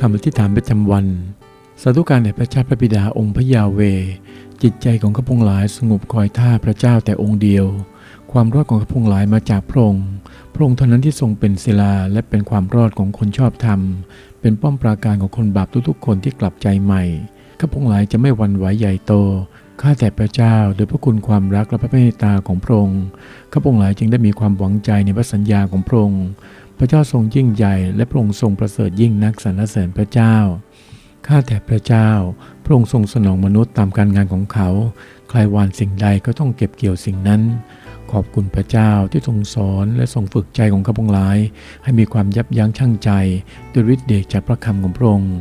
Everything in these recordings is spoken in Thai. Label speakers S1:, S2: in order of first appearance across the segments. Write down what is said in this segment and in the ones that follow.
S1: คำอธิษฐานประจำวันสาธุการแด่พระเจ้าพระบิดาองค์พระยาเว จิตใจของข้าพงหลายสงบคอยท่าพระเจ้าแต่องค์เดียว ความรอดของข้าพงหลายมาจากพระองค์พระองค์เท่านั้นที่ทรงเป็นศิลาและเป็นความรอดของคนชอบธรรม เป็นป้อมปราการของคนบาปทุกๆ คนที่กลับใจใหม่ข้าพงหลายจะไม่วันไหวใหญ่โตข้าแต่พระเจ้าโดยพระคุณความรักและพระเมตตาของพระองค์ข้าพงหลายจึงได้มีความหวังใจในพระสัญญาของพระองค์ พระเจ้าทรงยิ่งใหญ่ และพระองค์ทรงประเสริฐยิ่งนักสรรเสริญพระเจ้า ข้าแต่พระเจ้า พระองค์ทรงสนองมนุษย์ตามการงานของเขา ใครวานสิ่งใดก็ต้องเก็บเกี่ยวสิ่งนั้น ขอบคุณพระเจ้าที่ทรงสอนและทรงฝึกใจของข้าพงหลาย ให้มีความยับยั้งชั่งใจด้วยฤทธิ์เดชจากพระคำของพระองค์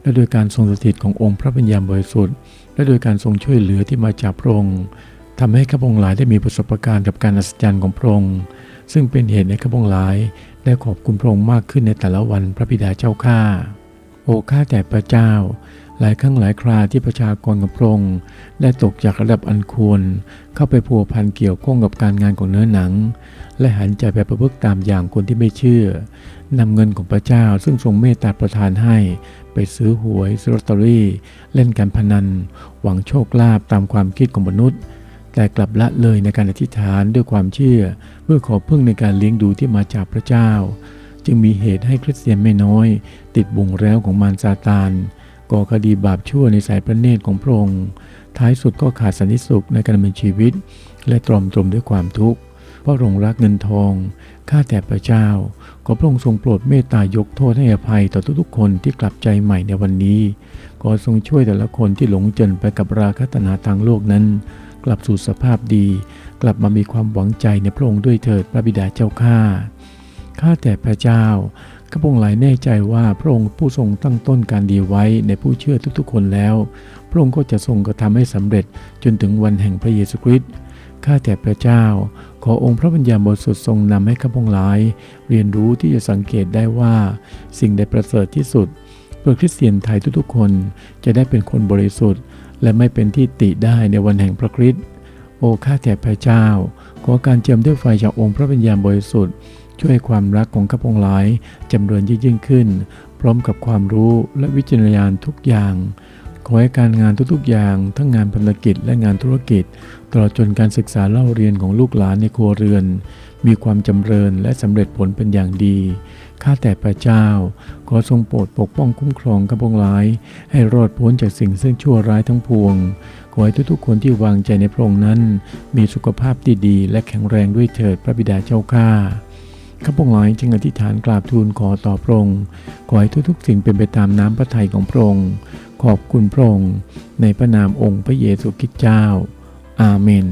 S1: และโดยการทรงสถิตขององค์พระปัญญาบริสุทธิ์ และโดยการทรงช่วยเหลือที่มาจากพระองค์ทำให้ข้าพงหลายได้มีประสบการณ์กับการอัศจรรย์ของพระองค์ ซึ่งเป็นเหตุให้ข้าพงหลาย ได้ขอบคุณพระองค์มากขึ้นในแต่ละวันพระบิดาเจ้าข้าโอ้ข้าแต่พระเจ้า หลายครั้งหลายคราที่ประชากรกับพระองค์ได้ตกจากระดับอันควร เข้าไปพัวพันเกี่ยวข้องกับการงานของเนื้อหนัง และหันใจไปประพฤติตามอย่างคนที่ไม่เชื่อนำเงินของพระเจ้าซึ่งทรงเมตตาประทานให้ ไปซื้อหวยซื้อลอตเตอรี่ เล่นการพนัน หวังโชคลาภตามความคิดของมนุษย์ แต่กลับละเลยในการอธิษฐานด้วยความเชื่อ เพื่อขอพึ่งในการเลี้ยงดูที่มาจากพระเจ้า จึงมีเหตุให้คริสเตียนไม่น้อย ติดบ่วงแล้วของมารซาตานก่อคดีบาปชั่วในสายพระเนตรของพระองค์ท้ายสุดก็ขาดสันติสุขในการดำเนินชีวิต และตรอมตรมด้วยความทุกข์เพราะหลงรักเงินทองข้าแต่พระเจ้า ขอพระองค์ทรงโปรดเมตตายกโทษให้อภัยต่อทุกๆ คนที่กลับใจใหม่ในวันนี้ ขอทรงช่วยแต่ละคนที่หลงจริญไปกับราคะตนาทางโลกนั้น ลับสู่สภาพดี กลับมามีความหวังใจในพระองค์ด้วยเถิดพระบิดาเจ้าข้าข้าแต่พระเจ้าข้าพงหลายแน่ใจว่าพระองค์ผู้ทรงตั้งต้นการดีไว้ในผู้เชื่อทุกๆ คนแล้ว พระองค์ก็จะทรงกระทำให้สำเร็จจนถึงวันแห่งพระเยซูคริสต์ข้าแต่พระเจ้า ขอองค์พระปัญญาบริสุทธิ์ทรงนำให้ข้าพงหลาย เรียนรู้ที่จะสังเกตได้ว่า สิ่งใดประเสริฐที่สุด เพื่อคริสเตียนไทยทุกๆ คนจะได้เป็นคนบริสุทธิ์ และไม่เป็นที่ติได้ในวันแห่งพระคริสต์โอ้ข้าแต่พระเจ้า ขอการเจิมด้วยไฟจากองค์พระปัญญาบริสุทธิ์ ช่วยความรักของข้าพงหลายจำเริญยิ่งขึ้น พร้อมกับความรู้และวิจารณญาณทุกอย่าง ขอให้การงานทุกๆอย่าง ทั้งงานพันธกิจและงานธุรกิจ ตลอดจนการศึกษาเล่าเรียนของลูกหลานในครัวเรือน มีความจำเริญและสำเร็จผลเป็นอย่างดี ข้าแต่พระเจ้า ขอทรงโปรดปกป้องคุ้มครองข้าพงหลาย ให้รอดพ้นจากสิ่งซึ่งชั่วร้ายทั้งปวง ขอให้ทุกๆคนที่วางใจในพระองค์นั้น มีสุขภาพที่ดีและแข็งแรงด้วยเถิดพระบิดาเจ้าข้าข้าพงหลายจึงอธิษฐานกราบทูลขอต่อพระองค์ขอให้ทุกๆ สิ่งเป็นไปตามน้ำพระทัยของพระองค์ขอบคุณพระองค์ในพระนามองค์พระเยซูคริสต์เจ้า อาเมน